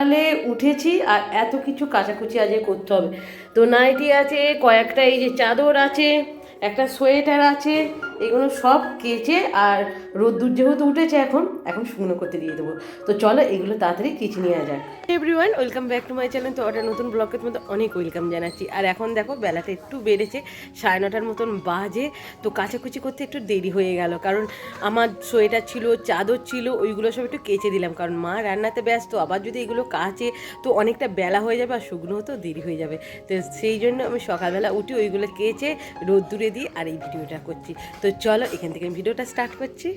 সকালে উঠেছি আর এত কিছু কাচাকুচি আজকে করতে হবে। তো নাইটি আছে, কয়েকটা এই যে চাদর আছে একটা সোয়েটার আছে, এগুলো সব কেচে আর রোদ্দুর যেহেতু উঠেছে এখন এখন শুকনো করতে দিয়ে দেবো। তো চলো এগুলো তাড়াতাড়ি কেচে নেওয়া যাক। Everyone welcome back to my channel তো ওটা নতুন ব্লগের মধ্যে অনেক ওয়েলকাম জানাচ্ছি। আর এখন দেখো, বেলাটা একটু বেড়েছে, সাড়ে নটার মতন বাজে। তো কাচাকুচি করতে একটু দেরি হয়ে গেল। কারণ আমার সোয়েটার ছিল, চাদর ছিল, ওইগুলো সব একটু কেচে দিলাম। কারণ মা রান্নাতে ব্যস্ত, আবার যদি এগুলো কাচে, তো অনেকটা বেলা হয়ে যাবে আর শুকনো হতেও দেরি হয়ে যাবে। তো সেই জন্য আমি সকালবেলা উঠি ওইগুলো কেচে, রোদ্দুরে দিই আর এই ভিডিওটা করছি। তো চলো এখান থেকে ভিডিওটা স্টার্ট করছি।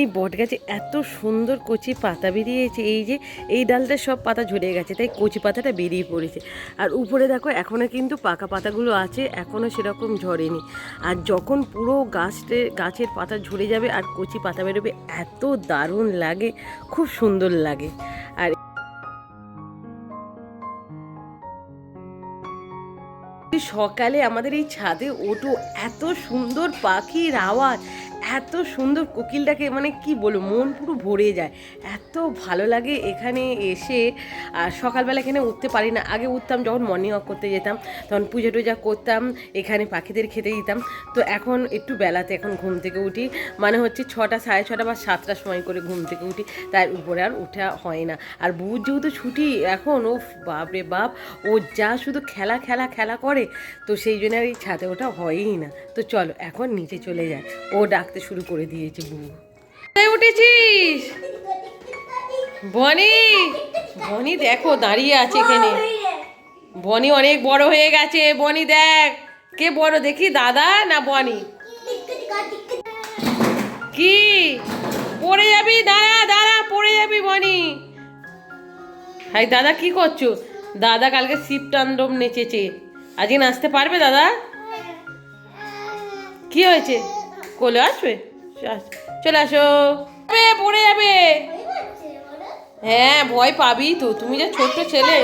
এই বট গাছে এত সুন্দর কচি পাতা বেরিয়েছে, এই যে এই ডালটা সব পাতা ঝরে গেছে, তাই কচি পাতাটা বেরিয়ে পড়েছে। আর উপরে দেখো এখনও কিন্তু পাকা পাতাগুলো আছে এখনও সেরকম ঝরেনি। আর যখন পুরো গাছটে, গাছের পাতা ঝরে যাবে আর কচি পাতা বেরোবে, এত দারুণ লাগে, খুব সুন্দর লাগে। আর সকালে আমাদের এই ছাদে ওটো এত সুন্দর পাখির আওয়াজ এত সুন্দর কোকিলটাকে মানে কি বলব, মন পুরো ভরে যায়। এত ভালো লাগে এখানে এসে। আর সকালবেলা এখানে উঠতে পারি না। আগে উঠতাম যখন মর্নিং ওয়াক করতে যেতাম, তখন পুজো টুজা করতাম, এখানে পাখিদের খেতে দিতাম। তো এখন একটু বেলাতে এখন ঘুম থেকে উঠি। মানে হচ্ছে ছটা, সাড়ে ছটা বা সাতটার সময় করে ঘুম থেকে উঠি। তাই উপরে আর উঠা হয় না। আর বুঝ যেহেতু ছুটি এখন ও বাপরে বাপ, ও যা শুধু খেলা খেলা খেলা করে, তো সেই জন্য আর এই ছাদে ওটা হয়ই না। তো চলো এখন নিচে চলে যায় ও ডাকতে শুরু করে দিয়েছে বউ। কোথায় উঠেছিস? বনি বনি দেখো দাঁড়িয়ে আছে এখানে। বনি অনেক বড় হয়ে গেছে বনি দেখ। কে বড় দেখি দাদা না বনি? কি? পড়ে যাবি দাঁড়া দাঁড়া পড়ে যাবি বনি। হাই দাদা কি করছ? দাদা কালকে শিব তাণ্ডব নেচেছে। আজকে নাচতে পারবে দাদা? কি হয়েছে? কোলে আসবে? চলে আসো। পড়ে যাবে হ্যাঁ ভয় পাবি তো। তুমি যে ছোট্ট ছেলে।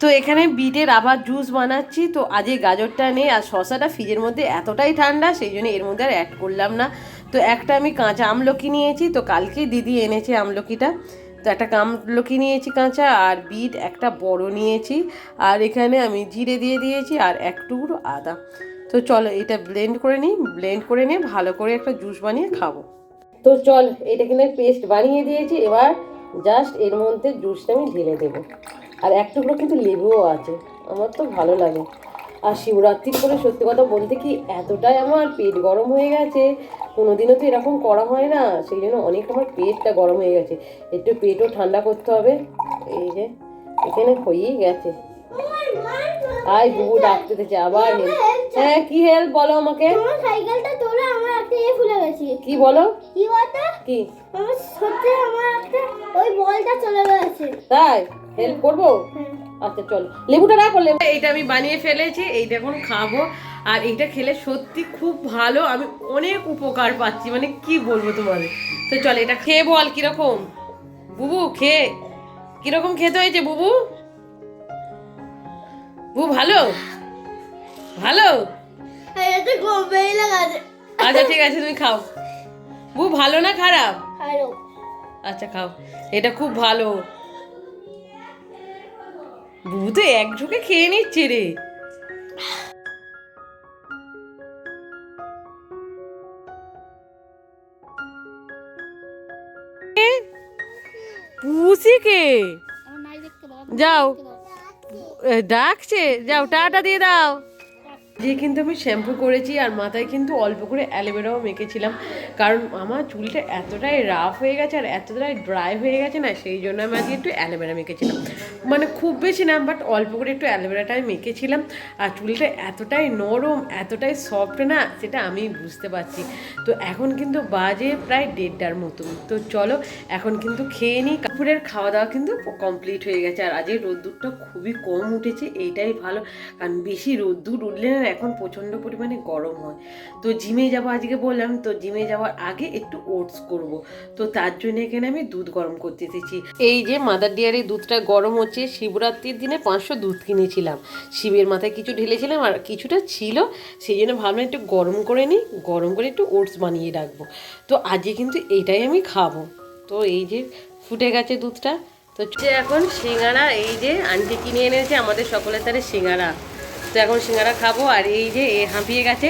তো এখানে বিটের আবার জুস বানাচ্ছি। তো আজকে গাজরটা নেই আর শশাটা ফ্রিজের মধ্যে এতটাই ঠান্ডা, সেই জন্য এর মধ্যে আর অ্যাড করলাম না। তো একটা আমি কাঁচা আমলকি নিয়েছি। তো কালকে দিদি এনেছে আমলকিটা। তো একটা আমলকি নিয়েছি কাঁচা আর বিট একটা বড় নিয়েছি। আর এখানে আমি জিরে দিয়ে দিয়েছি আর এক টুকরো আদা। তো চলো এটা ব্লেন্ড করে নিই ব্লেন্ড করে নিয়ে ভালো করে একটা জুস বানিয়ে খাব। তো চল, এটা কিনে পেস্ট বানিয়ে দিয়েছি, এবার জাস্ট এর মধ্যে জুসটা আমি ঢেলে দেবো। আর এক টুকরো কিন্তু লেবুও আছে, আমার তো ভালো লাগে। আর শিবরাত্রির করে সত্যি কথা বলতে কি, এতটাই আমার পেট গরম হয়ে গেছে, কোনোদিনও তো এরকম করা হয় না, সেই জন্য অনেক আমার পেটটা গরম হয়ে গেছে। একটু পেটও ঠান্ডা করতে হবে, এই যে, এখানে হয়েই গেছে। আয় বুবু, ডাকতে দিচ্ছে আবার। হ্যাঁ কি হেল্প বলো আমাকে? আমার সাইকেলটা তোলা আমার একটা এ ফুলে গেছে। কি বলো? কি বলতো? কি? আমার সত্যি আমার একটা ওই বলটা চলে গেছে। তাই? হেল্প করব? আচ্ছা চলো। লেবুটা রাখো লেবু। এইটা আমি বানিয়ে ফেলেছি এইটা এখন খাব। আর এইটা খেলে সত্যি খুব ভালো আমি অনেক উপকার পাচ্ছি মানে কি বলব তোমাদের? তো চল এটা খেয়ে বল কীরকম? বুবু খেয়ে। কীরকম খেতে হয়েছে বুবু? বুবু ভালো? ভালো? আচ্ছা ঠিক আছে তুমি খাও। বু ভালো না খারাপ? আচ্ছা খাও। এটা খুব ভালো। বুবু তো এক ঝোঁকে খেয়ে নিচ্ছে রে। দাও যাও। ডাকছে। যাও টাটা দিয়ে দাও। দিয়ে কিন্তু আমি শ্যাম্পু করেছি আর মাথায় কিন্তু অল্প করে অ্যালোভেরাও মেখেছিলাম। কারণ আমার চুলটা এতটাই রাফ হয়ে গেছে আর এতটাই ড্রাই হয়ে গেছে না, সেই জন্য আমি আজকে একটু অ্যালোভেরা মেখেছিলাম। মানে খুব বেশি না বাট অল্প করে একটু অ্যালোভেরাটা মেখেছিলাম। আর চুলটা এতটাই নরম, এতটাই সফট না, সেটা আমি বুঝতে পারছি। তো এখন কিন্তু বাজে প্রায় দেড়টার মতন তো চলো, এখন কিন্তু খেয়ে নিই। কাপুরের খাওয়া দাওয়া কিন্তু কমপ্লিট হয়ে গেছে। আর আজকে রোদ্দুরটা খুবই কম উঠেছে, এইটাই ভালো। কারণ বেশি রোদ্দুর উঠলে না, এখন প্রচণ্ড পরিমাণে গরম হয়। তো জিমে যাব আজকে বললাম, তো জিমে যাওয়ার আগে একটু ওটস করব। তো তার জন্য এখানে আমি দুধ গরম করতে এসেছি। এই যে মাদার ডিয়ারি দুধটা গরম হচ্ছে শিবরাত্রির দিনে পাঁচশো দুধ কিনেছিলাম। শিবের মাথায় কিছু ঢেলেছিলাম আর কিছুটা ছিল, সেই জন্য ভাবলাম একটু গরম করে নিই, গরম করে একটু ওটস বানিয়ে রাখব। তো আজকে কিন্তু এইটাই আমি খাব। তো এই যে ফুটে গেছে দুধটা, তো এখন সিঙ্গারা, এই যে আন্টি কিনে এনেছে, আমাদের সকলের তারে সিঙ্গারা। তো এখন সিঙ্গারা খাব আর এই যে এ হাঁপিয়ে গেছে।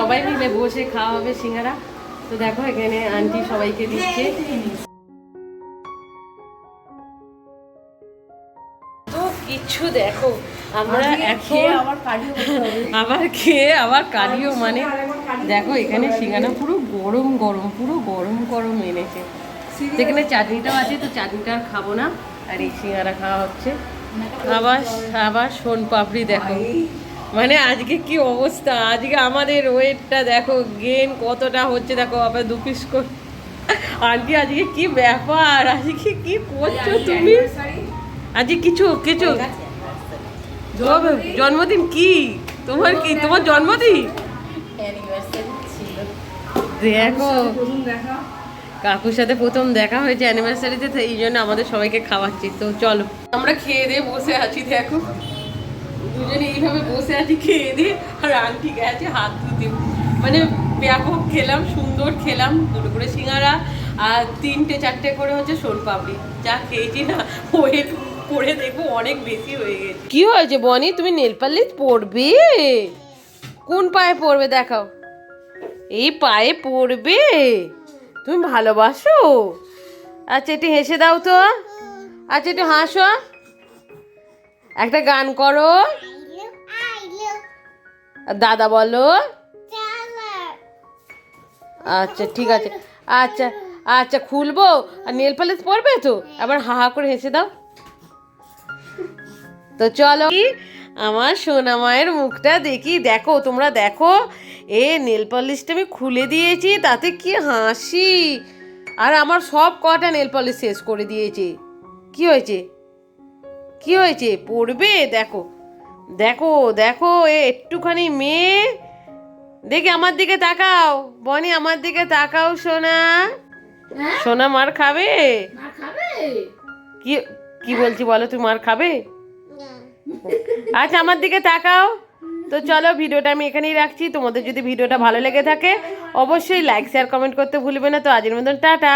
সবাই মিলে বসে খাওয়া হবে সিঙ্গারা। তো দেখো এখানে আন্টি সবাইকে দিচ্ছে। কিছু দেখো। আমরা এখন আবার খেয়ে আবার কালিও মানে দেখো এখানে সিঙ্গারা পুরো গরম গরম পুরো গরম গরম এনেছে। তো এখানে চাটনিটাও আছে তো চাটনিটা আর খাব না। আর এই সিঙ্গারা খাওয়া হচ্ছে। আবার আবার সোন পাপড়ি দেখো। মানে আজকে কি অবস্থা? আজকে আমাদের ওয়েটটা দেখো গেন কতটা হচ্ছে দেখো আবার দু পিস করে। আন্টি আজকে কি ব্যাপার? আজকে কি করছ তুমি? আজকে কিছু কিছু। জন্মদিন কি? তোমার কি? তোমার জন্মদিন? দেখো। কাকুর সাথে প্রথম দেখা। হয়েছে অ্যানিভার্সারিতে তো এই জন্য আমাদের সবাইকে খাওয়াচ্ছি। তো চলো আমরা খেয়ে দিয়ে বসে আছি দেখো। দুজনে এইভাবে বসে আছি খেয়ে দিয়ে আর আন্টি গেছে হাত ধুতে। মানে ব্যাপক খেলাম সুন্দর খেলাম দুটো করে সিঙ্গারা আর তিনটে চারটে করে হচ্ছে সোন পাপড়ি যা খেয়েছি না ওয়েট করে দেখব, অনেক বেশি হয়ে গেছে। কি হয়েছে বনি? তুমি নেল পালিশ পরবে? কোন পায়ে পরবে দেখাও। এই পায়ে পড়বে তুমি ভালোবাসো? আচ্ছা একটু হেসে দাও তো। আচ্ছা একটু হাসো। একটা গান করো। দাদা বলো। আচ্ছা ঠিক আছে। আচ্ছা আচ্ছা খুলবো। আর নেল পালিশ পরবে তো? আবার হা হা করে হেসে দাও। তো চলো আমার সোনা মায়ের মুখটা দেখি। দেখো তোমরা দেখো। এ নেল পলিশটা আমি খুলে দিয়েছি তাতে কি হাসি। আর আমার সব কটা নেল পলিশ শেষ করে দিয়েছে। কি হয়েছে? কি হয়েছে? পড়বে? দেখো। দেখো দেখো এ একটুখানি মেয়ে। দেখি আমার দিকে তাকাও। বনি আমার দিকে তাকাও সোনা। সোনা মার খাবে? কি কি বলছি বলো তুমি মার খাবে? আচ্ছা আমার দিকে তাকাও। তো চলো, ভিডিওটা আমি এখানেই রাখছি। তোমাদের যদি ভিডিওটা ভালো লেগে থাকে, অবশ্যই লাইক শেয়ার কমেন্ট করতে ভুলবে না। তো আজের মতন, টাটা।